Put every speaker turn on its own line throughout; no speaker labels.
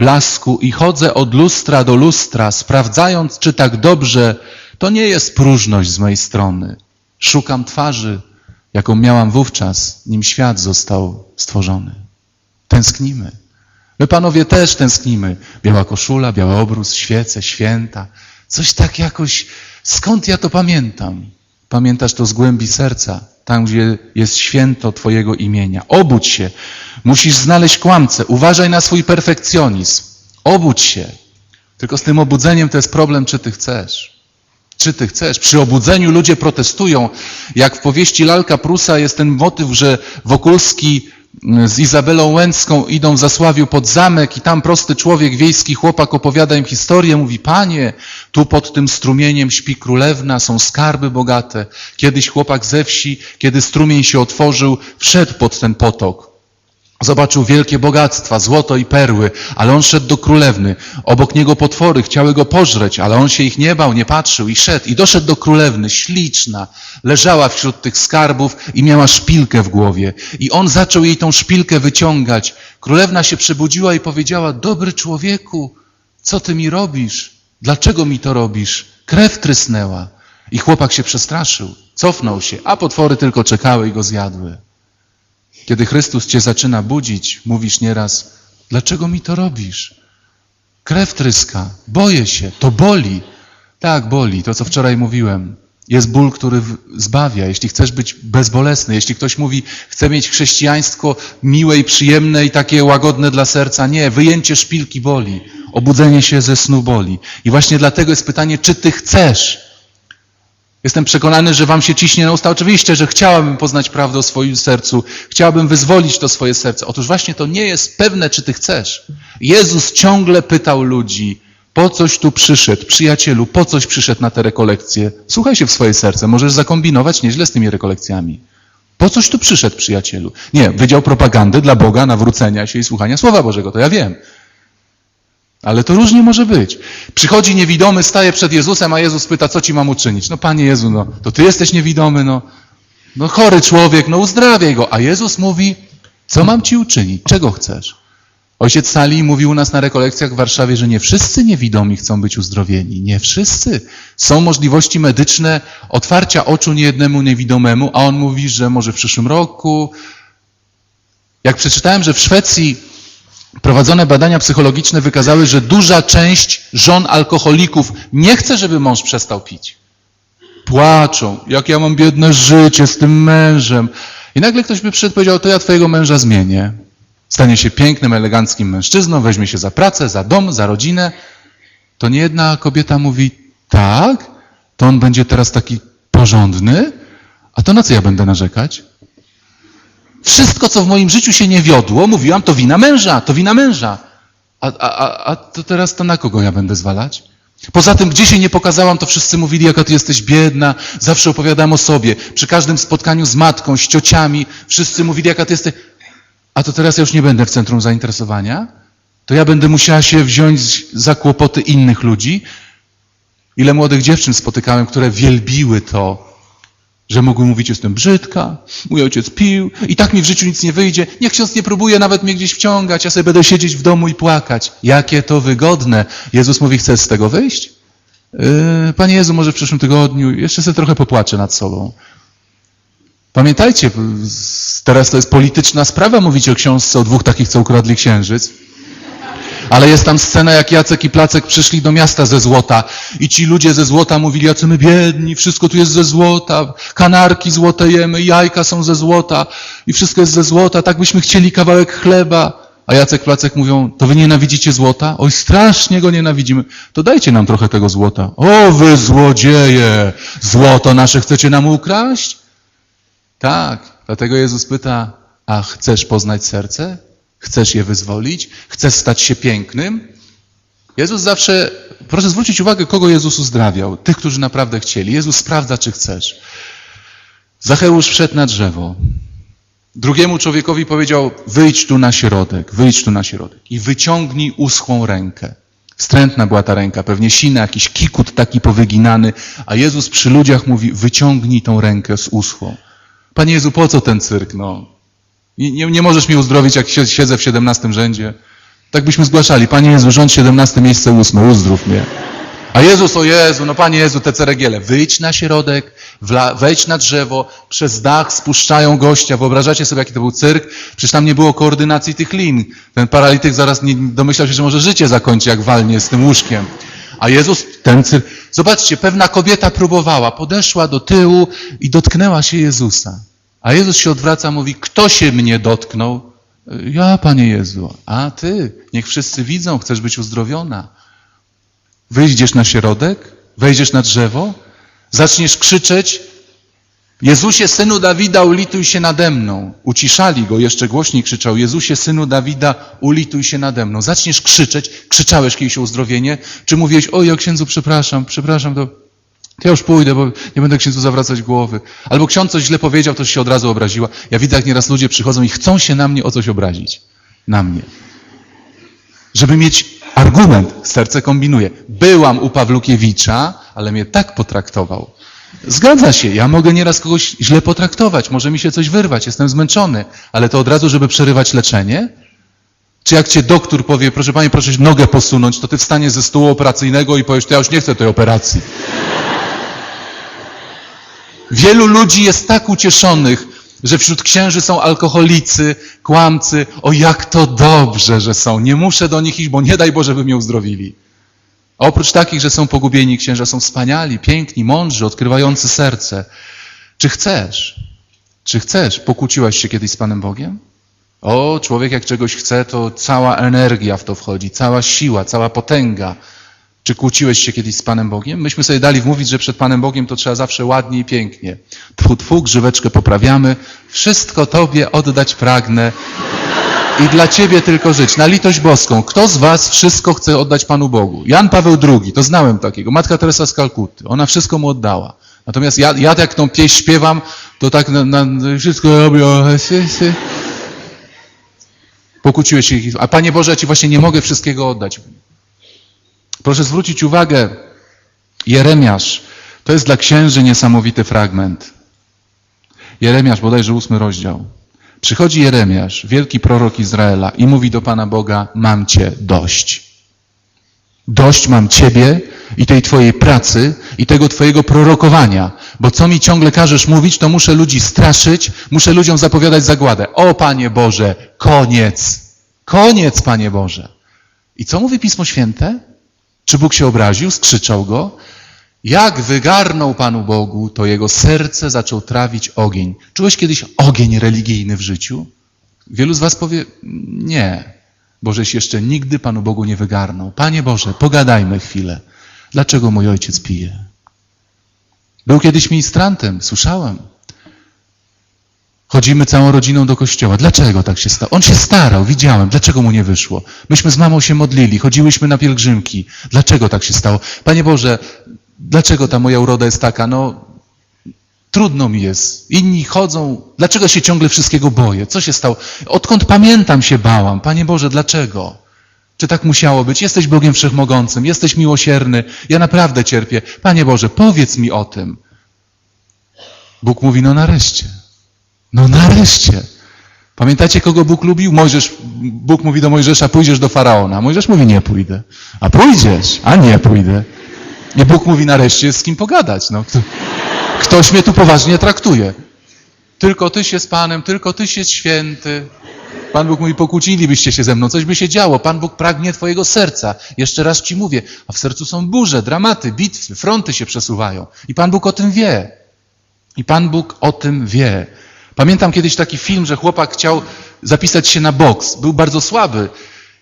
blasku i chodzę od lustra do lustra, sprawdzając, czy tak dobrze, to nie jest próżność z mojej strony. Szukam twarzy, jaką miałam wówczas, nim świat został stworzony. Tęsknimy. My panowie też tęsknimy. Biała koszula, biały obrus, świece, święta. Coś tak jakoś, skąd ja to pamiętam? Pamiętasz to z głębi serca, tam gdzie jest święto Twojego imienia. Obudź się. Musisz znaleźć kłamcę. Uważaj na swój perfekcjonizm. Obudź się. Tylko z tym obudzeniem to jest problem, czy Ty chcesz. Czy Ty chcesz? Przy obudzeniu ludzie protestują. Jak w powieści Lalka Prusa jest ten motyw, że Wokulski z Izabelą Łęcką idą w Zasławiu pod zamek i tam prosty człowiek, wiejski chłopak opowiada im historię, mówi, panie, tu pod tym strumieniem śpi królewna, są skarby bogate. Kiedyś chłopak ze wsi, kiedy strumień się otworzył, wszedł pod ten potok. Zobaczył wielkie bogactwa, złoto i perły, ale on szedł do królewny. Obok niego potwory chciały go pożreć, ale on się ich nie bał, nie patrzył i szedł. I doszedł do królewny, śliczna, leżała wśród tych skarbów i miała szpilkę w głowie. I on zaczął jej tą szpilkę wyciągać. Królewna się przebudziła i powiedziała, dobry człowieku, co ty mi robisz? Dlaczego mi to robisz? Krew trysnęła. I chłopak się przestraszył, cofnął się, a potwory tylko czekały i go zjadły. Kiedy Chrystus cię zaczyna budzić, mówisz nieraz, dlaczego mi to robisz? Krew tryska, boję się, to boli. Tak, boli, to co wczoraj mówiłem. Jest ból, który zbawia, jeśli chcesz być bezbolesny. Jeśli ktoś mówi, chcę mieć chrześcijaństwo miłe i przyjemne i takie łagodne dla serca. Nie, wyjęcie szpilki boli. Obudzenie się ze snu boli. I właśnie dlatego jest pytanie, czy ty chcesz? Jestem przekonany, że wam się ciśnie na usta. Oczywiście, że chciałabym poznać prawdę o swoim sercu. Chciałabym wyzwolić to swoje serce. Otóż właśnie to nie jest pewne, czy ty chcesz. Jezus ciągle pytał ludzi, po coś tu przyszedł, przyjacielu, po coś przyszedł na te rekolekcje. Słuchaj się w swoje serce, możesz zakombinować nieźle z tymi rekolekcjami. Po coś tu przyszedł, przyjacielu? Nie, wydział propagandy dla Boga, nawrócenia się i słuchania Słowa Bożego, to ja wiem. Ale to różnie może być. Przychodzi niewidomy, staje przed Jezusem, a Jezus pyta, co ci mam uczynić? No Panie Jezu, no, to ty jesteś niewidomy, no, no chory człowiek, no uzdrawiaj go. A Jezus mówi, co mam ci uczynić? Czego chcesz? Ojciec Sali mówił u nas na rekolekcjach w Warszawie, że nie wszyscy niewidomi chcą być uzdrowieni. Nie wszyscy. Są możliwości medyczne otwarcia oczu niejednemu niewidomemu, a on mówi, że może w przyszłym roku. Jak przeczytałem, że w Szwecji Prowadzone badania psychologiczne wykazały, że duża część żon alkoholików nie chce, żeby mąż przestał pić. Płaczą, jak ja mam biedne życie z tym mężem. I nagle ktoś by przyszedł powiedział, to ja twojego męża zmienię. Stanie się pięknym, eleganckim mężczyzną, weźmie się za pracę, za dom, za rodzinę. To nie jedna kobieta mówi, tak, to on będzie teraz taki porządny, a to na co ja będę narzekać? Wszystko, co w moim życiu się nie wiodło, mówiłam, to wina męża, to wina męża. A, a, a, to teraz to na kogo ja będę zwalać? Poza tym, gdzie się nie pokazałam, to wszyscy mówili, jaka ty jesteś biedna. Zawsze opowiadam o sobie. Przy każdym spotkaniu z matką, z ciociami, wszyscy mówili, jaka ty jesteś. A to teraz ja już nie będę w centrum zainteresowania? To ja będę musiała się wziąć za kłopoty innych ludzi? Ile młodych dziewczyn spotykałem, które wielbiły to, że mogły mówić, jestem brzydka, mój ojciec pił i tak mi w życiu nic nie wyjdzie. Niech ksiądz nie próbuje nawet mnie gdzieś wciągać, ja sobie będę siedzieć w domu i płakać. Jakie to wygodne. Jezus mówi, chcesz z tego wyjść? Yy, Panie Jezu, może w przyszłym tygodniu jeszcze sobie trochę popłaczę nad sobą. Pamiętajcie, teraz to jest polityczna sprawa mówić o książce o dwóch takich, co ukradli księżyc. Ale jest tam scena, jak Jacek i Placek przyszli do miasta ze złota i ci ludzie ze złota mówili, jacy my biedni, wszystko tu jest ze złota, kanarki złote jemy, jajka są ze złota i wszystko jest ze złota, tak byśmy chcieli kawałek chleba. A Jacek Placek mówią, to wy nienawidzicie złota? Oj, strasznie go nienawidzimy. To dajcie nam trochę tego złota. O, wy złodzieje! Złoto nasze chcecie nam ukraść? Tak, dlatego Jezus pyta, a chcesz poznać serce? Chcesz je wyzwolić? Chcesz stać się pięknym? Jezus zawsze, proszę zwrócić uwagę, kogo Jezus uzdrawiał. Tych, którzy naprawdę chcieli. Jezus sprawdza, czy chcesz. Zacheusz wszedł na drzewo. Drugiemu człowiekowi powiedział, wyjdź tu na środek, wyjdź tu na środek i wyciągnij uschłą rękę. Wstrętna była ta ręka, pewnie sina, jakiś kikut taki powyginany, a Jezus przy ludziach mówi, wyciągnij tą rękę z uschłą. Panie Jezu, po co ten cyrk, no? Nie, nie, nie możesz mnie uzdrowić, jak sie- siedzę w 17 rzędzie. Tak byśmy zgłaszali, Panie Jezu, rząd 17 miejsce 8, uzdrów mnie. A Jezus, o Jezu, no Panie Jezu, te ceregiele, wyjdź na środek, wla, wejdź na drzewo, przez dach spuszczają gościa. Wyobrażacie sobie, jaki to był cyrk? Przecież tam nie było koordynacji tych lin. Ten paralityk zaraz nie domyślał się, że może życie zakończy, jak walnie z tym łóżkiem. A Jezus, ten cyrk... Zobaczcie, pewna kobieta próbowała, podeszła do tyłu i dotknęła się Jezusa. A Jezus się odwraca, mówi, kto się mnie dotknął? Ja, Panie Jezu. A Ty, niech wszyscy widzą, chcesz być uzdrowiona. Wyjdziesz na środek, wejdziesz na drzewo, zaczniesz krzyczeć, Jezusie, synu Dawida, ulituj się nade mną. Uciszali go, jeszcze głośniej krzyczał, Jezusie, synu Dawida, ulituj się nade mną. Zaczniesz krzyczeć, krzyczałeś kiedyś o uzdrowienie, czy mówiłeś, oj, ja księdzu, przepraszam, przepraszam, to, to ja już pójdę, bo nie będę księdzu zawracać głowy. Albo ksiądz coś źle powiedział, to się od razu obraziła. Ja widzę, jak nieraz ludzie przychodzą i chcą się na mnie o coś obrazić. Na mnie. Żeby mieć argument, serce kombinuje. Byłam u Pawlukiewicza, ale mnie tak potraktował. Zgadza się, ja mogę nieraz kogoś źle potraktować, może mi się coś wyrwać, jestem zmęczony, ale to od razu, żeby przerywać leczenie? Czy jak cię doktor powie, proszę pani, proszę nogę posunąć, to ty wstaniesz ze stołu operacyjnego i powiesz, to ja już nie chcę tej operacji. Wielu ludzi jest tak ucieszonych, że wśród księży są alkoholicy, kłamcy. O jak to dobrze, że są. Nie muszę do nich iść, bo nie daj Boże, by mnie uzdrowili. A oprócz takich, że są pogubieni, księża są wspaniali, piękni, mądrzy, odkrywający serce. Czy chcesz? Czy chcesz? Pokłóciłaś się kiedyś z Panem Bogiem? O, człowiek jak czegoś chce, to cała energia w to wchodzi, cała siła, cała potęga. Czy kłóciłeś się kiedyś z Panem Bogiem? Myśmy sobie dali wmówić, że przed Panem Bogiem to trzeba zawsze ładnie i pięknie. Tfu, tfu, grzyweczkę poprawiamy. Wszystko Tobie oddać pragnę i dla Ciebie tylko żyć. Na litość boską. Kto z Was wszystko chce oddać Panu Bogu? Jan Paweł II, to znałem takiego. Matka Teresa z Kalkuty. Ona wszystko mu oddała. Natomiast ja, ja jak tą pieśń śpiewam, to tak na, na, wszystko robię. Pokłóciłeś się. A Panie Boże, ja Ci właśnie nie mogę wszystkiego oddać. Proszę zwrócić uwagę, Jeremiasz, to jest dla księży niesamowity fragment. Jeremiasz, bodajże ósmy rozdział. Przychodzi Jeremiasz, wielki prorok Izraela i mówi do Pana Boga, mam Cię dość. Dość mam Ciebie i tej Twojej pracy i tego Twojego prorokowania, bo co mi ciągle każesz mówić, to muszę ludzi straszyć, muszę ludziom zapowiadać zagładę. O Panie Boże, koniec, koniec Panie Boże. I co mówi Pismo Święte? Czy Bóg się obraził? Skrzyczał go? Jak wygarnął Panu Bogu, to jego serce zaczął trawić ogień. Czułeś kiedyś ogień religijny w życiu? Wielu z Was powie, nie, bo żeś jeszcze nigdy Panu Bogu nie wygarnął. Panie Boże, pogadajmy chwilę. Dlaczego mój ojciec pije? Był kiedyś ministrantem, słyszałem. Chodzimy całą rodziną do kościoła. Dlaczego tak się stało? On się starał, widziałem. Dlaczego mu nie wyszło? Myśmy z mamą się modlili, chodziłyśmy na pielgrzymki. Dlaczego tak się stało? Panie Boże, dlaczego ta moja uroda jest taka? No, trudno mi jest. Inni chodzą. Dlaczego się ciągle wszystkiego boję? Co się stało? Odkąd pamiętam się bałam. Panie Boże, dlaczego? Czy tak musiało być? Jesteś Bogiem Wszechmogącym, jesteś miłosierny. Ja naprawdę cierpię. Panie Boże, powiedz mi o tym. Bóg mówi, no nareszcie. No nareszcie. Pamiętacie, kogo Bóg lubił? Mojżesz, Bóg mówi do Mojżesza, pójdziesz do Faraona. Mojżesz mówi, nie pójdę. A pójdziesz, a nie pójdę. I Bóg mówi, nareszcie jest z kim pogadać. No, kto, ktoś mnie tu poważnie traktuje. Tylko Tyś jest Panem, tylko Tyś jest święty. Pan Bóg mówi, pokłócilibyście się ze mną, coś by się działo. Pan Bóg pragnie Twojego serca. Jeszcze raz Ci mówię, a w sercu są burze, dramaty, bitwy, fronty się przesuwają. I Pan Bóg o tym wie. I Pan Bóg o tym wie. Pamiętam kiedyś taki film, że chłopak chciał zapisać się na boks. Był bardzo słaby.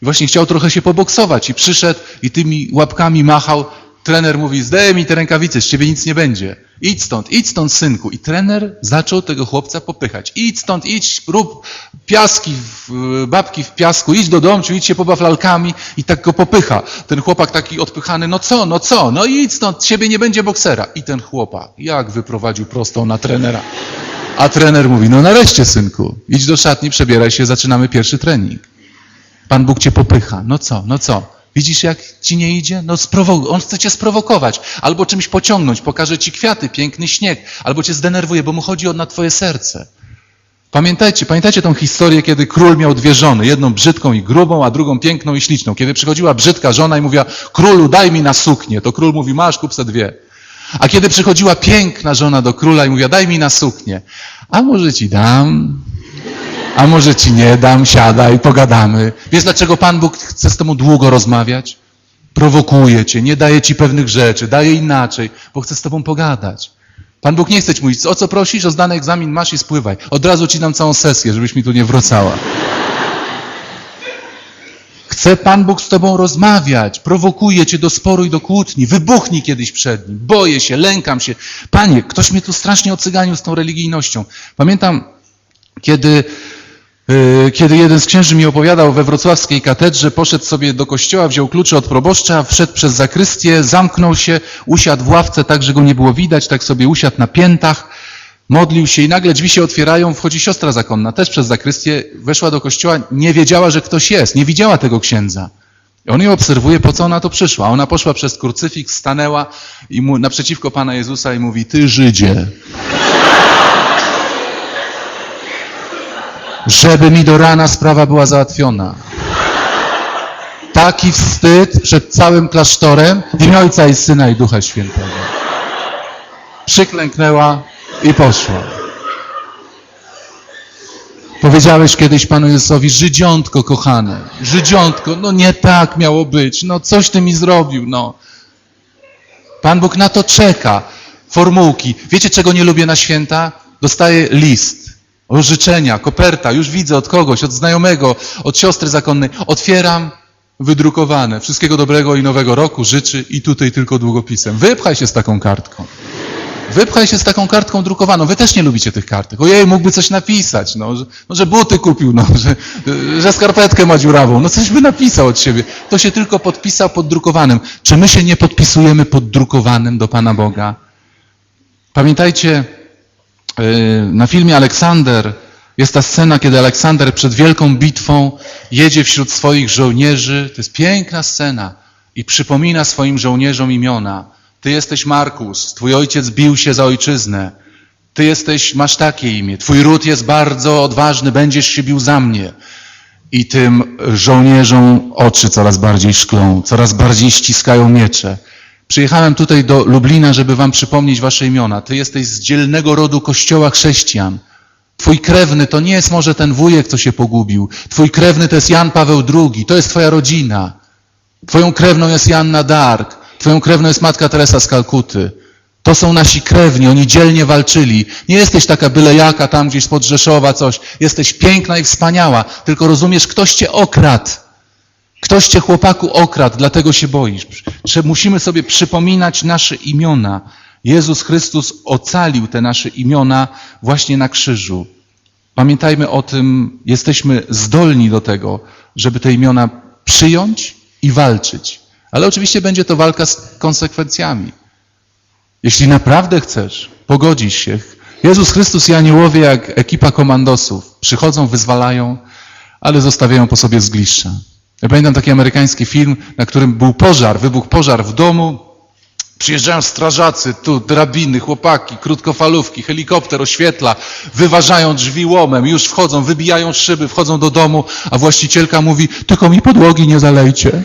I właśnie chciał trochę się poboksować. I przyszedł i tymi łapkami machał. Trener mówi, zdejmij te rękawice, z ciebie nic nie będzie. Idź stąd, idź stąd, synku. I trener zaczął tego chłopca popychać. Idź stąd, idź, rób piaski, w, babki w piasku, idź do domu, idź się pobaw lalkami i tak go popycha. Ten chłopak taki odpychany, no co, no co, no idź stąd, ciebie nie będzie boksera. I ten chłopak, jak wyprowadził prostą na trenera. A trener mówi, no nareszcie synku, idź do szatni, przebieraj się, zaczynamy pierwszy trening. Pan Bóg cię popycha. No co, no co? Widzisz, jak ci nie idzie? No sprowo- on chce cię sprowokować, albo czymś pociągnąć, pokaże ci kwiaty, piękny śnieg, albo cię zdenerwuje, bo mu chodzi o na twoje serce. Pamiętajcie, pamiętajcie tą historię, kiedy król miał dwie żony, jedną brzydką i grubą, a drugą piękną i śliczną. Kiedy przychodziła brzydka żona i mówiła, królu daj mi na suknię, to król mówi, masz, kup se dwie. A kiedy przychodziła piękna żona do króla i mówiła, daj mi na suknię, a może ci dam, a może ci nie dam, siadaj, pogadamy. Wiesz, dlaczego Pan Bóg chce z tobą długo rozmawiać? Prowokuje cię, nie daje ci pewnych rzeczy, daje inaczej, bo chce z tobą pogadać. Pan Bóg nie chce ci mówić, o co prosisz, o zdany egzamin masz i spływaj. Od razu ci dam całą sesję, żebyś mi tu nie wracała. Chce Pan Bóg z tobą rozmawiać, prowokuje cię do sporu i do kłótni, wybuchnij kiedyś przed nim, boję się, lękam się. Panie, ktoś mnie tu strasznie ocyganił z tą religijnością. Pamiętam, kiedy, yy, kiedy jeden z księży mi opowiadał we wrocławskiej katedrze, poszedł sobie do kościoła, wziął klucze od proboszcza, wszedł przez zakrystię, zamknął się, usiadł w ławce tak, że go nie było widać, tak sobie usiadł na piętach, modlił się i nagle drzwi się otwierają, wchodzi siostra zakonna, też przez zakrystię, weszła do kościoła, nie wiedziała, że ktoś jest, nie widziała tego księdza. On ją obserwuje, po co ona to przyszła. Ona poszła przez krucyfiks, stanęła i mu, naprzeciwko Pana Jezusa i mówi, ty Żydzie, żeby mi do rana sprawa była załatwiona. Taki wstyd przed całym klasztorem w imię Ojca i Syna i Ducha Świętego. Przyklęknęła i poszła. Powiedziałeś kiedyś Panu Jezusowi, Żydziątko kochane, Żydziątko, no nie tak miało być, no coś Ty mi zrobił, no. Pan Bóg na to czeka. Formułki. Wiecie, czego nie lubię na święta? Dostaję list. Życzenia, koperta, już widzę od kogoś, od znajomego, od siostry zakonnej. Otwieram, wydrukowane. Wszystkiego dobrego i nowego roku życzy i tutaj tylko długopisem. Wypchaj się z taką kartką. Wypchaj się z taką kartką drukowaną. Wy też nie lubicie tych kartek. Ojej, mógłby coś napisać, no, że, no, że buty kupił, no, że, że skarpetkę ma dziurawą. No coś by napisał od siebie. To się tylko podpisał pod drukowanym. Czy my się nie podpisujemy pod drukowanym do Pana Boga? Pamiętajcie, yy, na filmie Aleksander jest ta scena, kiedy Aleksander przed wielką bitwą jedzie wśród swoich żołnierzy. To jest piękna scena i przypomina swoim żołnierzom imiona. Ty jesteś Markus, twój ojciec bił się za ojczyznę. Ty jesteś, masz takie imię. Twój ród jest bardzo odważny, będziesz się bił za mnie. I tym żołnierzom oczy coraz bardziej szklą, coraz bardziej ściskają miecze. Przyjechałem tutaj do Lublina, żeby wam przypomnieć wasze imiona. Ty jesteś z dzielnego rodu kościoła chrześcijan. Twój krewny to nie jest może ten wujek, co się pogubił. Twój krewny to jest Jan Paweł II, to jest twoja rodzina. Twoją krewną jest Janna Dark, twoją krewną jest Matka Teresa z Kalkuty. To są nasi krewni, oni dzielnie walczyli. Nie jesteś taka byle jaka tam gdzieś spod Rzeszowa coś. Jesteś piękna i wspaniała, tylko rozumiesz, ktoś cię okradł. Ktoś cię chłopaku okradł, dlatego się boisz. Musimy sobie przypominać nasze imiona. Jezus Chrystus ocalił te nasze imiona właśnie na krzyżu. Pamiętajmy o tym, jesteśmy zdolni do tego, żeby te imiona przyjąć i walczyć. Ale oczywiście będzie to walka z konsekwencjami. Jeśli naprawdę chcesz, pogodzisz się. Jezus Chrystus i aniołowie jak ekipa komandosów przychodzą, wyzwalają, ale zostawiają po sobie zgliszcza. Ja pamiętam taki amerykański film, na którym był pożar, wybuchł pożar w domu, Przyjeżdżają strażacy, tu drabiny, chłopaki, krótkofalówki, helikopter oświetla, wyważają drzwi łomem, już wchodzą, wybijają szyby, wchodzą do domu, a właścicielka mówi, tylko mi podłogi nie zalejcie.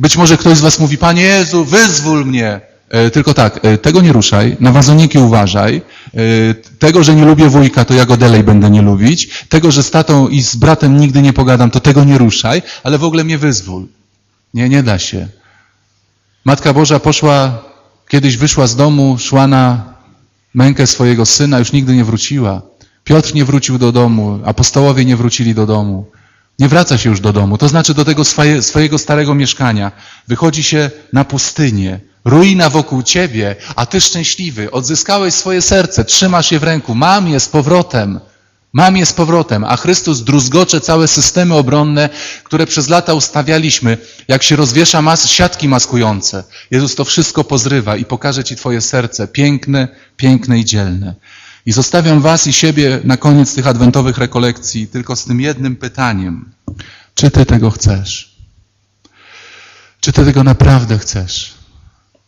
Być może ktoś z was mówi, Panie Jezu, wyzwól mnie. E, Tylko tak, e, tego nie ruszaj, na wazoniki uważaj, e, tego, że nie lubię wujka, to ja go dalej będę nie lubić, tego, że z tatą i z bratem nigdy nie pogadam, to tego nie ruszaj, ale w ogóle mnie wyzwól. Nie, nie da się. Matka Boża poszła, kiedyś wyszła z domu, szła na mękę swojego syna, już nigdy nie wróciła. Piotr nie wrócił do domu, apostołowie nie wrócili do domu. Nie wraca się już do domu, to znaczy do tego swoje, swojego starego mieszkania. Wychodzi się na pustynię, ruina wokół ciebie, a ty szczęśliwy, odzyskałeś swoje serce, trzymasz je w ręku, mam je z powrotem. Mam je z powrotem, a Chrystus druzgocze całe systemy obronne, które przez lata ustawialiśmy, jak się rozwiesza mas siatki maskujące. Jezus to wszystko pozrywa i pokaże Ci Twoje serce, piękne, piękne i dzielne. I zostawiam Was i siebie na koniec tych adwentowych rekolekcji tylko z tym jednym pytaniem. Czy Ty tego chcesz? Czy Ty tego naprawdę chcesz?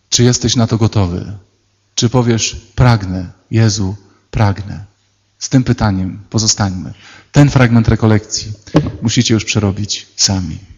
Czy jesteś na to gotowy? Czy powiesz, pragnę, Jezu, pragnę. Z tym pytaniem pozostańmy. Ten fragment rekolekcji musicie już przerobić sami.